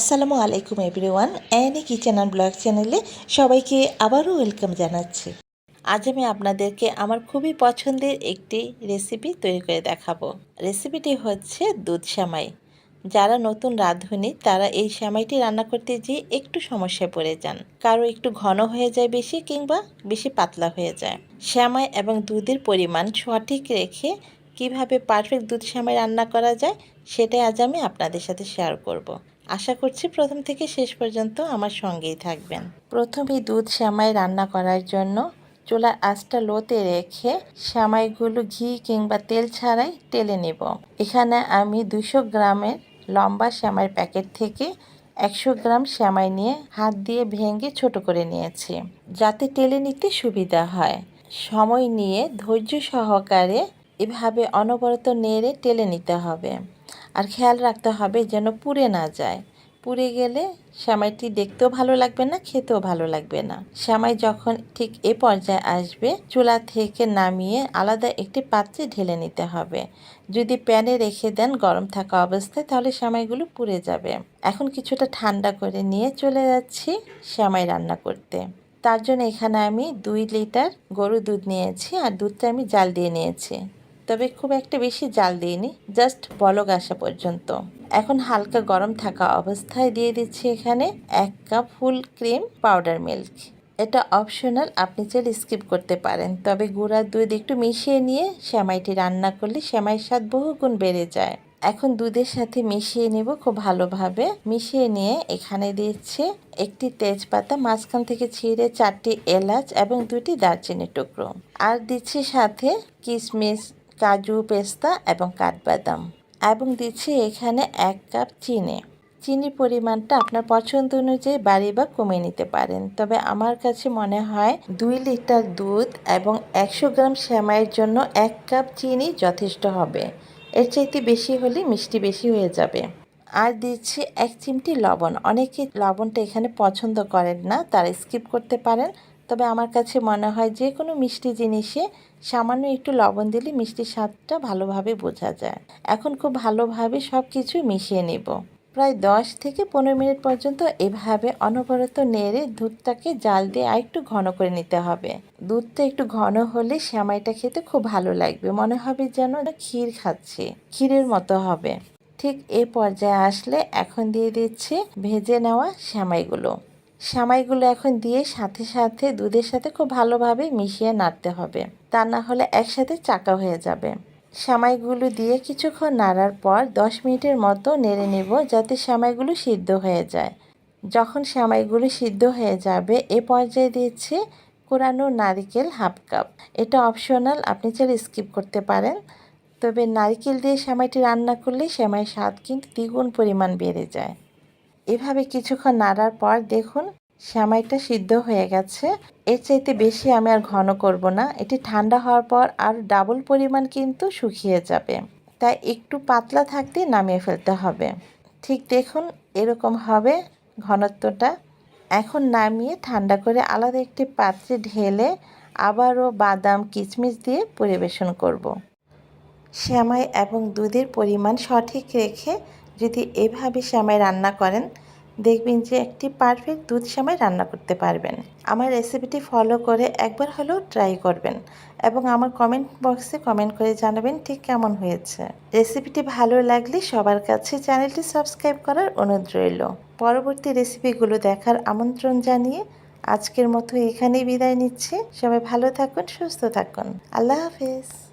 আসসালামু আলাইকুম everyone Annie kitchen and blog চ্যানেলে সবাইকে আবারও ওয়েলকাম জানাচ্ছি। আজ আমি আপনাদেরকে আমার খুবই পছন্দের একটি রেসিপি তৈরি করে দেখাবো। রেসিপিটি হচ্ছে দুধ সামাই। যারা নতুন রাঁধুনি, তারা এই সামাইটি রান্না করতে গিয়ে একটু সমস্যায় পড়ে যান। কারও একটু ঘন হয়ে যায় বেশি কিংবা বেশি পাতলা হয়ে যায়। শ্যামাই এবং দুধের পরিমাণ সঠিক রেখে কীভাবে পারফেক্ট দুধ শ্যামাই রান্না করা যায়, সেটাই আজ আমি আপনাদের সাথে শেয়ার করব। আশা করছি প্রথম থেকে শেষ পর্যন্ত আমার সঙ্গেই থাকবেন। প্রথমেই দুধ শ্যামাই রান্না করার জন্য চুলার আঁচটা লোতে রেখে শ্যামাইগুলো ঘি কিংবা তেল ছাড়াই টেলে নেব। এখানে আমি দুশো গ্রামের লম্বা শ্যামাইয়ের প্যাকেট থেকে একশো গ্রাম শ্যামাই নিয়ে হাত দিয়ে ভেঙে ছোট করে নিয়েছি, যাতে টেলে নিতে সুবিধা হয়। সময় নিয়ে ধৈর্য সহকারে এভাবে অনবরত নেড়ে টেলে নিতে হবে। আর খেয়াল রাখতে হবে যেন পুড়ে না যায়। পুড়ে গেলে শ্যামাইটি দেখতেও ভালো লাগবে না, খেতেও ভালো লাগবে না। শ্যামাই যখন ঠিক এ পর্যায়ে আসবে, চুলা থেকে নামিয়ে আলাদা একটি পাত্রে ঢেলে নিতে হবে। যদি প্যানে রেখে দেন গরম থাকা অবস্থায়, তাহলে শ্যামাইগুলো পুড়ে যাবে। এখন কিছুটা ঠান্ডা করে নিয়ে চলে যাচ্ছি শ্যামাই রান্না করতে। তার জন্য এখানে আমি দুই লিটার গরু দুধ নিয়েছি আর দুধটা আমি জাল দিয়ে নিয়েছি। তবে খুব একটা বেশি জাল দিইনি জাস্ট বলক আসা পর্যন্ত। এখন হালকা গরম থাকা অবস্থায় দিয়ে দিচ্ছি এখানে এক cup full cream powder milk. এটা অপশনাল, আপনি চাইলে স্কিপ করতে পারেন। তবে গুঁড়ার দুধ একটু মিশিয়ে নিয়ে শ্যামাইটি রান্না করলে শ্যামাইয়ের স্বাদ বহুগুণ বেড়ে যায়। এখন দুধের সাথে মিশিয়ে নেব খুব ভালোভাবে। মিশিয়ে নিয়ে এখানে দিচ্ছে একটি তেজপাতা, মাঝখান থেকে ছিঁড়ে চারটি এলাচ এবং দুটি দারচিনি টুকরো। আর দিচ্ছি সাথে কিশমিশ কাজু, পেস্তা এবং কাঠবাদাম। এবং দিচ্ছি এখানে এক কাপ চিনি। চিনির পরিমাণটা আপনার পছন্দ অনুযায়ী বাড়ি বা কমিয়ে নিতে পারেন। তবে আমার কাছে মনে হয় দুই লিটার দুধ এবং একশো গ্রাম শ্যামাইয়ের জন্য এক কাপ চিনি যথেষ্ট হবে। এর চাইতে বেশি হলে মিষ্টি বেশি হয়ে যাবে। আর দিচ্ছি এক চিমটি লবণ। অনেকে লবণটা এখানে পছন্দ করেন না, তারা স্কিপ করতে পারেন। তবে আমার কাছে মনে হয় যে কোনো মিষ্টি জিনিসে সামান্য একটু লবণ দিলে মিষ্টির স্বাদটা ভালোভাবে বোঝা যায়। এখন খুব ভালোভাবে সব কিছু মিশিয়ে নেব। প্রায় দশ থেকে পনেরো মিনিট পর্যন্ত এভাবে অনবরত নেড়ে দুধটাকে জাল দিয়ে আর একটু ঘন করে নিতে হবে। দুধটা একটু ঘন হলে শ্যামাইটা খেতে খুব ভালো লাগবে। মনে হবে যেন ক্ষীর খাচ্ছে। ক্ষীরের মতো হবে। ঠিক এ পর্যায়ে আসলে এখন দিয়ে দিচ্ছি ভেজে নেওয়া শ্যামাইগুলো। সামাইগুলো এখন দিয়ে সাথে সাথে দুধের সাথে খুব ভালোভাবে মিশিয়ে নাড়তে হবে। তা না হলে একসাথে চাকা হয়ে যাবে। সামাইগুলো দিয়ে কিছুক্ষণ নাড়ার পর দশ মিনিটের মতো নেড়ে নেব যাতে সামাইগুলো সিদ্ধ হয়ে যায়। যখন সামাইগুলো সিদ্ধ হয়ে যাবে, এ পর্যায়ে দিচ্ছি কোরানো নারিকেল হাফ কাপ। এটা অপশনাল, আপনি চাইলে স্কিপ করতে পারেন। তবে নারিকেল দিয়ে সেমাইটি রান্না করলে সেমাইয়ের স্বাদ কিন্তু দ্বিগুণ পরিমাণ বেড়ে যায়। এভাবে কিছুক্ষণ নাড়ার পর দেখুন শ্যামাইটা সিদ্ধ হয়ে গেছে। এর চাইতে বেশি আমি আর ঘন করব না। এটি ঠান্ডা হওয়ার পর আর ডাবল পরিমাণ কিন্তু শুকিয়ে যাবে। তাই একটু পাতলা থাকতে নামিয়ে ফেলতে হবে। ঠিক দেখুন, এরকম হবে ঘনত্বটা। এখন নামিয়ে ঠান্ডা করে আলাদা একটি পাত্রে ঢেলে আবারও বাদাম কিচমিচ দিয়ে পরিবেশন করব। শ্যামাই এবং দুধের পরিমাণ সঠিক রেখে যদি এভাবে শ্যামাই রান্না করেন, দেখবেন যে একটি পারফেক্ট দুধ শ্যামাই রান্না করতে পারবেন। আমার রেসিপিটি ফলো করে একবার হলেও ট্রাই করবেন এবং আমার কমেন্ট বক্সে কমেন্ট করে জানাবেন ঠিক কেমন হয়েছে। রেসিপিটি ভালো লাগলে সবার কাছে চ্যানেলটি সাবস্ক্রাইব করার অনুরোধ রইল। পরবর্তী রেসিপিগুলো দেখার আমন্ত্রণ জানিয়ে আজকের মতো এখানেই বিদায় নিচ্ছে। সবাই ভালো থাকুন, সুস্থ থাকুন। আল্লাহ হাফিজ।